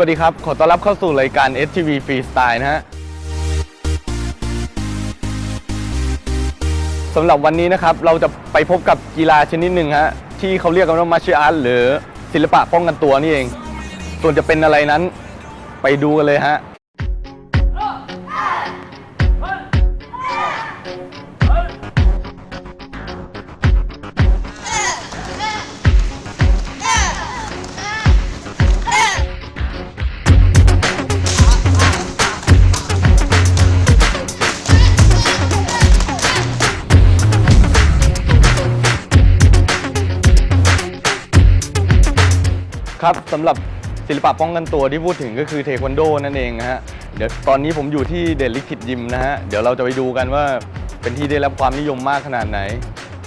สวัสดีครับ ขอต้อนรับเข้าสู่รายการ STV Freestyle นะฮะสำหรับวันนี้นะครับ เราจะไปพบกับกีฬาชนิดหนึ่งฮะ ที่เขาเรียกกันว่ามาชิอาร์ตหรือศิลปะป้องกันตัวนี่เอง ส่วนจะเป็นอะไรนั้นไปดูกันเลยฮะ ครับสำหรับศิลปะป้องกันตัวที่พูดถึงก็คือเทควันโดนั่นเองนะฮะเดี๋ยวตอนนี้ผมอยู่ที่เดลิคิดยิมนะฮะเดี๋ยวเราจะไปดูกันว่าเป็นที่ได้รับความนิยมมากขนาดไหน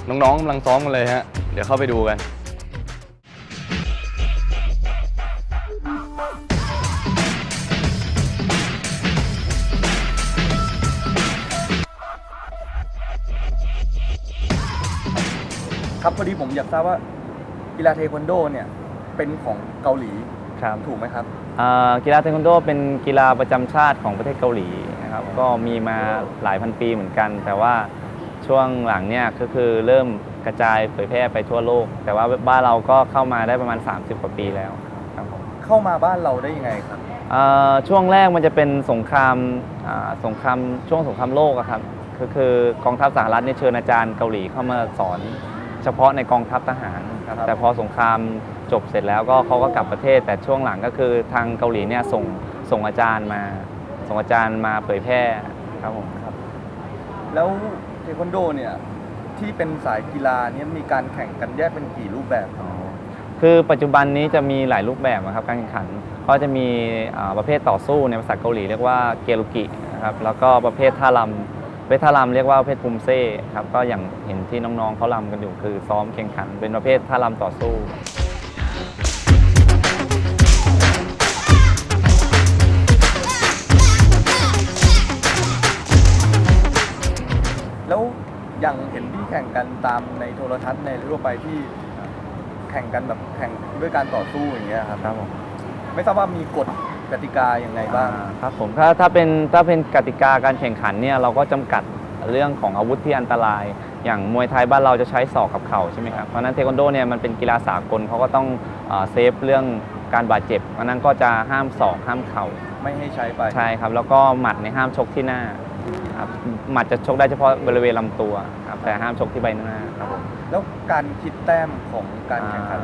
น้องๆกำลังซ้อมกันเลยฮะเดี๋ยวเข้าไปดูกันครับพอดีผมอยากทราบว่ากีฬาเทควันโดเนี่ย เป็นของเกาหลีครับถูกไหมครับ อ่ากีฬาเทควันโดเป็นกีฬาประจำชาติของประเทศเกาหลีนะครับก็มีมาหลายพันปีเหมือนกัน แต่ว่าช่วงหลังเนี่ยก็คือเริ่มกระจายเผยแพร่ไปทั่วโลก แต่ว่าบ้านเราก็เข้ามาได้ประมาณ 30 กว่าปีแล้วครับผมเข้ามาบ้านเราได้ยังไงครับอ่าช่วงแรกมันจะเป็นสงครามอ่าสงครามช่วงสงครามโลกอะครับก็คือกองทัพสหรัฐเนี่ยเชิญอาจารย์เกาหลีเข้ามาสอน เฉพาะในกองทัพทหารครับครับแต่พอสงครามจบเสร็จแล้วก็เขาก็กลับประเทศ แต่ช่วงหลังก็คือทางเกาหลีเนี่ยส่งส่งอาจารย์มาส่งอาจารย์มาเผยแพร่ครับผมแล้วเทควันโดเนี่ยที่เป็นสายกีฬาเนี่ยมีการแข่งกันแยกเป็นกี่รูปแบบครับคือปัจจุบันนี้จะมีหลายรูปแบบนะครับการแข่งขันก็จะมีอ่าประเภทต่อสู้ในภาษาเกาหลีเรียกว่าเกลุกินะครับแล้วก็ประเภทท่ารำประ เภทท่ารำเรียกว่าประเภทปุมเซ่ครับก็อย่างเห็นที่น้องๆเขารำกันอยู่คือซ้อมแข่งขัน เป็นประเภทท่ารำต่อสู้ แล้วอย่างเห็นที่แข่งกันตามในโทรทัศน์ในทั่วไปที่แข่งกันแบบแข่งด้วยการต่อสู้อย่างเงี้ยครับครับผมไม่ทราบว่ามีกฎ กติกาอย่างไรบ้างอ่าครับผมถ้าถ้าเป็นถ้าเป็นกติกาการแข่งขันเนี่ยเราก็จำกัดเรื่องของอาวุธที่อันตราย อย่างมวยไทยบ้านเราจะใช้ศอกกับเข่าใช่ไหมครับเพราะฉะนั้นเทควันโดเนี่ยมันเป็นกีฬาสากลเขาก็ต้องอ่าเซฟเรื่องการบาดเจ็บเพราะฉะนั้นก็จะห้ามศอกห้ามเข่าไม่ให้ใช้ไปใช่ครับ แล้วก็หมัดในยห้ามชกที่หน้าครับหมัดจะชกได้เฉพาะบริเวณลำตัวครับแต่ห้ามชกที่ใบหน้าครับผมแล้วการคิดแต้มของการแข่งขัน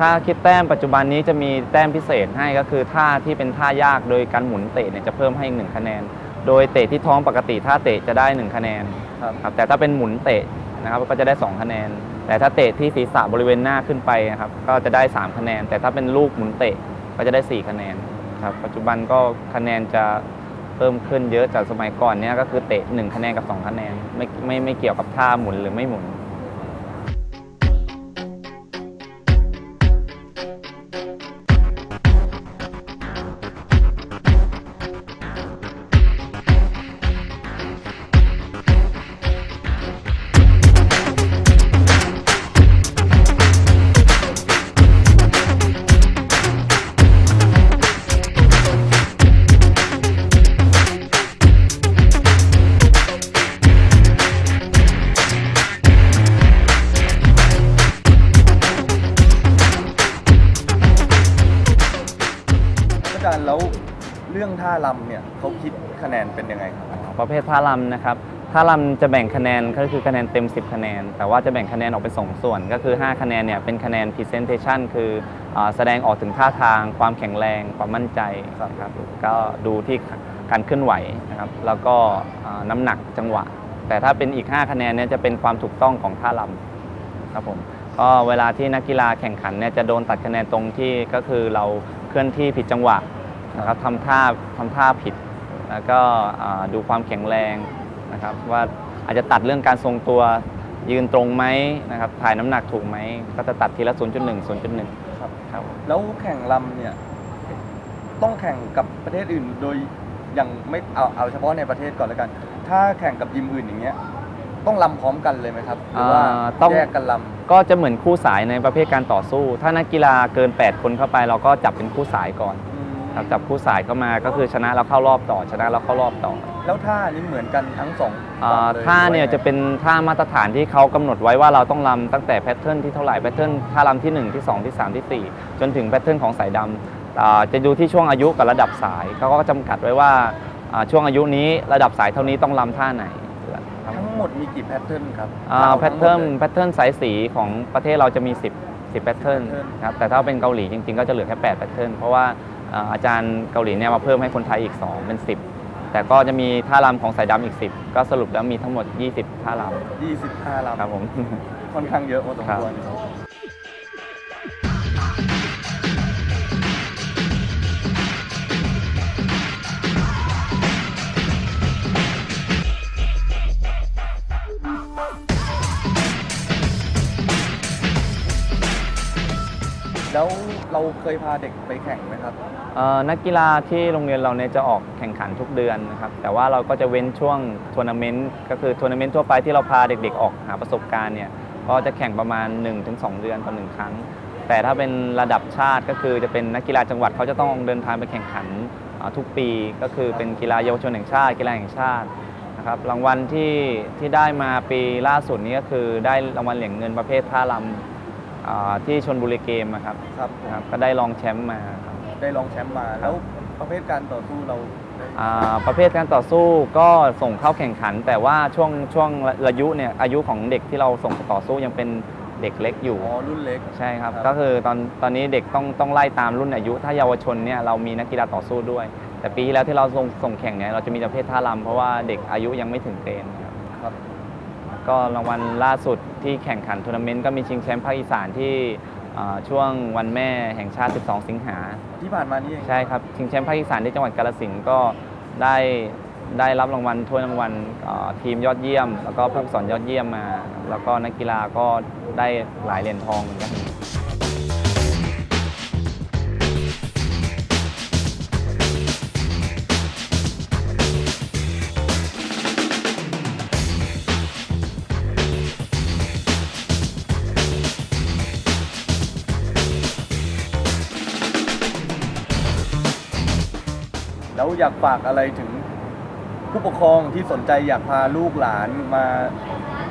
ค่าคิดแต้มปัจจุบันนี้จะมีแต้มพิเศษให้ก็คือท่าที่เป็นท่ายากโดยการหมุนเตะเนี่ยจะเพิ่มให้อีกหนึ่งคะแนน โดยเตะที่ท้องปกติท่าเตะจะได้ 1 คะแนนครับครับแต่ถ้าเป็นหมุนเตะนะครับก็จะได้ 2 คะแนน แต่ถ้าเตะที่ศีรษะบริเวณหน้าขึ้นไปนะครับก็จะได้ 3 คะแนน แต่ถ้าเป็นลูกหมุนเตะก็จะได้ 4 คะแนนครับปัจจุบันก็คะแนนจะเพิ่มขึ้นเยอะจากสมัยก่อนเนี่ยก็คือเตะ 1 คะแนนกับ 2 คะแนนไม่ไม่ไม่เกี่ยวกับท่าหมุนหรือไม่หมุน เรื่องท่ารำเนี่ยเขาคิดคะแนนเป็นยังไงครับประเภทท่ารำนะครับท่ารำจะแบ่งคะแนนก็คือคะแนนเต็ม 10 คะแนน แต่ว่าจะแบ่งคะแนนออกเป็นสองส่วน ก็คือ 5 คะแนนเนี่ยเป็นคะแนน presentation คืออแสดงออกถึงท่าทาง ความแข็งแรง ความมั่นใจนะครับก็ดูที่การเคลื่อนไหวนะครับแล้วก็น้ำหนักจังหวะ แต่ถ้าเป็นอีก 5 คะแนนเนี่ยจะเป็นความถูกต้องของท่ารำครับผมก็เวลาที่นักกีฬาแข่งขันเนี่ยจะโดนตัดคะแนนตรงที่ก็คือเราเคลื่อนที่ผิดจังหวะ นะครับทำท่าทำท่าผิด แล้วก็อ่าดูความแข็งแรงนะครับว่าอาจจะตัดเรื่องการทรงตัวยืนตรงไหมนะครับถ่ายน้ำหนักถูกไหม ก็จะตัดทีละ 0.1 0.1 ครับครับแล้วแข่งลำเนี่ยต้องแข่งกับประเทศอื่นโดยอย่างไม่เอาเอาเฉพาะในประเทศก่อนแล้วกัน ถ้าแข่งกับยิมอื่นอย่างเงี้ยต้องลำพร้อมกันเลยไหมครับหรือว่าอ่าต้องแยกกันลก็จะเหมือนคู่สายในประเภทการต่อสู้ ถ้านักกีฬาเกิน 8 คนเข้าไปเราก็จับเป็นคู่สายก่อนำอืม ครับจับคู่สายเข้ามาก็คือชนะแล้วเข้ารอบต่อ ชนะแล้วเข้ารอบต่อแล้วท่านี้เหมือนกันทั้งสองอ่าลยท่าเนี่ยหรือจะเป็นท่ามาตรฐานที่เขากำหนดไว้ว่าเราต้องรำตั้งแต่แพทเทิร์นที่เท่าไหร่แพทเทิร์นท่ารำที่ 1 ที่ 2 ที่ 3 ที่ 4 จนถึงแพทเทิร์นของสายดำอ่าจะดูที่ช่วงอายุกับระดับสายเขาก็จำกัดไว้ว่าอ่าช่วงอายุนี้ระดับสายเท่านี้ต้องรำท่าไหนครับทั้งหมดมีกี่แพทเทิร์นครับอ่าท่าแพทเทิร์นทั้งหมดลยแพทเทิร์นสายสีของประเทศเราจะมี 10 10แพทเทิร์น pattern ครับแต่ถ้าเป็นเกาหลีจริงๆก็จะเหลือแค่8แพทเทิร์นเพราะว่า อ่าอาจารย์เกาหลีเนี่ยมาเพิ่มให้คนไทยอีก 2 เป็น 10 แต่ก็จะมีท่ารำของสายดำอีก 10 ก็สรุปแล้วมีทั้งหมด 20 ท่าร25ลำำครับผม ค่อนข้างเยอะพอสมครับควร เราเคยพาเด็กไปแข่งไหมครับ เอ่อนักกีฬาที่โรงเรียนเราเนี่ยจะออกแข่งขันทุกเดือนนะครับแต่ว่าเราก็จะเว้นช่วงทัวร์นาเมนต์ก็คือทัวร์นาเมนต์ทั่วไปที่เราพาเด็กๆออกหาประสบการณ์เนี่ยก็จะแข่งประมาณ 1-2 เดือนต่อหนึ่งครั้ง แต่ถ้าเป็นระดับชาติก็คือจะเป็นนักกีฬาจังหวัดเขาจะต้องเดินทางไปแข่งขันอ่าทุกปีก็คือเป็นกีฬาเยาวชนแห่งชาติ กีฬาแห่งชาตินะครับรางวัลที่ที่ได้มาปีล่าสุดนี้ก็คือได้รางวัลเหรียญเงินประเภทท่ารำ อ่าที่ชนบุรีเกมอะครับครับผมครับ ก็ได้รองแชมป์มาครับ ได้รองแชมป์มา แล้วประเภทการต่อสู้เราได้อ่าประเภทการต่อสู้ก็ส่งเข้าแข่งขัน แต่ว่าช่วงช่วงอายุเนี่ยอายุของเด็กที่เราส่งต่อสู้ยังเป็นเด็กเล็กอยู่ อ๋อรุ่นเล็ก ใช่ครับ ครับ ก็คือตอนตอนนี้เด็กต้องต้องไล่ตามรุ่นอายุ ถ้าเยาวชนเนี่ยเรามีนักกีฬาต่อสู้ด้วย แต่ปีที่แล้วที่เราส่งส่งแข่งเนี่ยเราจะมีประเภทท่ารำเพราะว่าเด็กอายุยังไม่ถึงเกณฑ์ครับครับ ก็รางวัลล่าสุดที่แข่งขันทัวร์นาเมนต์ก็มีชิงแชมป์ภาคอีสานที่อ่าช่วงวันแม่แห่งชาติ 12 สิงหาที่ผ่านมานี่เองใช่ครับชิงแชมป์ภาคอีสานที่จังหวัดกาฬสินธุ์ก็ได้ได้รับรางวัลถ้วยรางวัลเอ่อทีมยอดเยี่ยม แล้วก็ผู้ฝึกสอนยอดเยี่ยมมา แล้วก็นักกีฬาก็ได้หลายเหรียญทองเหมือนกัน อยากฝากอะไรถึงผู้ปกครองที่สนใจอยากพาลูกหลานมา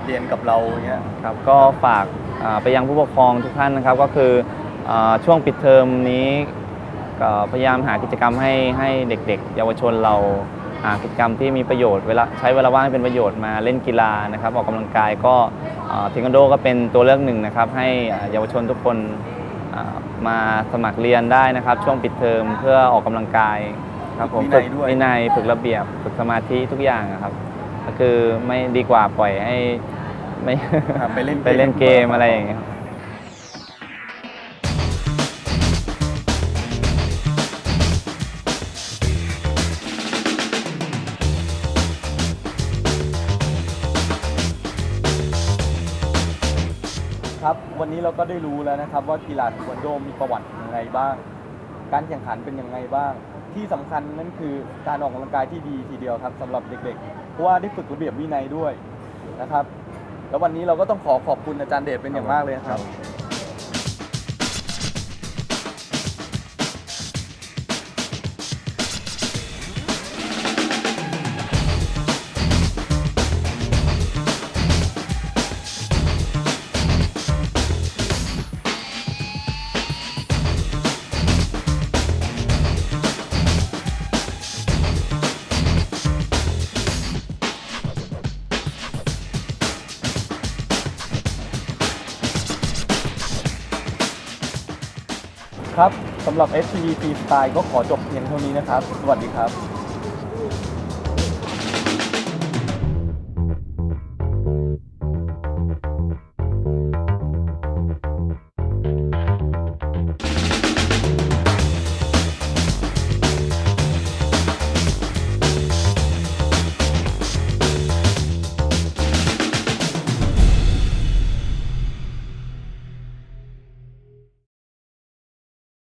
เรียนกับเราเงี้ย ครับก็ฝากอ่าไปยังผู้ปกครองทุกท่านนะครับ ก็คืออาช่วงปิดเทอมนี้ก็พยายามหากิจกรรมให้ให้เด็ก ๆ เยาวชนเราหากิจกรรมที่มีประโยชน์เวลาใช้เวลาว่างให้เป็นประโยชน์มาเล่นกีฬานะครับออกกำลังกายก็เทควันโดก็เป็นตัวเลือกหนึ่งนะครับ ให้อ่าเยาวชนทุกคนอ่ามาสมัครเรียนได้นะครับ ช่วงปิดเทอมเพื่อออกกำลังกาย ครับผมวินัยด้วยวินัยฝึกระเบียบฝึกสมาธิทุกอย่างอะครับ ก็คือไม่ดีกว่าปล่อยให้ไม่อ่าไปเล่นไปเล่นเกมอะไรอย่างเงี้ยครับ วันนี้เราก็ได้รู้แล้วนะครับว่ากีฬาเทควันโดมีประวัติยังไงบ้าง การแข่งขันเป็นยังไงบ้าง ที่สำคัญนั่นคือการออกกำลังกายที่ดีทีเดียวครับสำหรับเด็กๆ เพราะว่าได้ฝึกระเบียบวินัยด้วยนะครับ แล้ววันนี้เราก็ต้องขอขอบคุณอาจารย์เดชเป็นอย่างมากเลยครับ ครับสำหรับ SCV Freestyle ก็ขอจบเพียงเท่านี้นะครับ สวัสดีครับ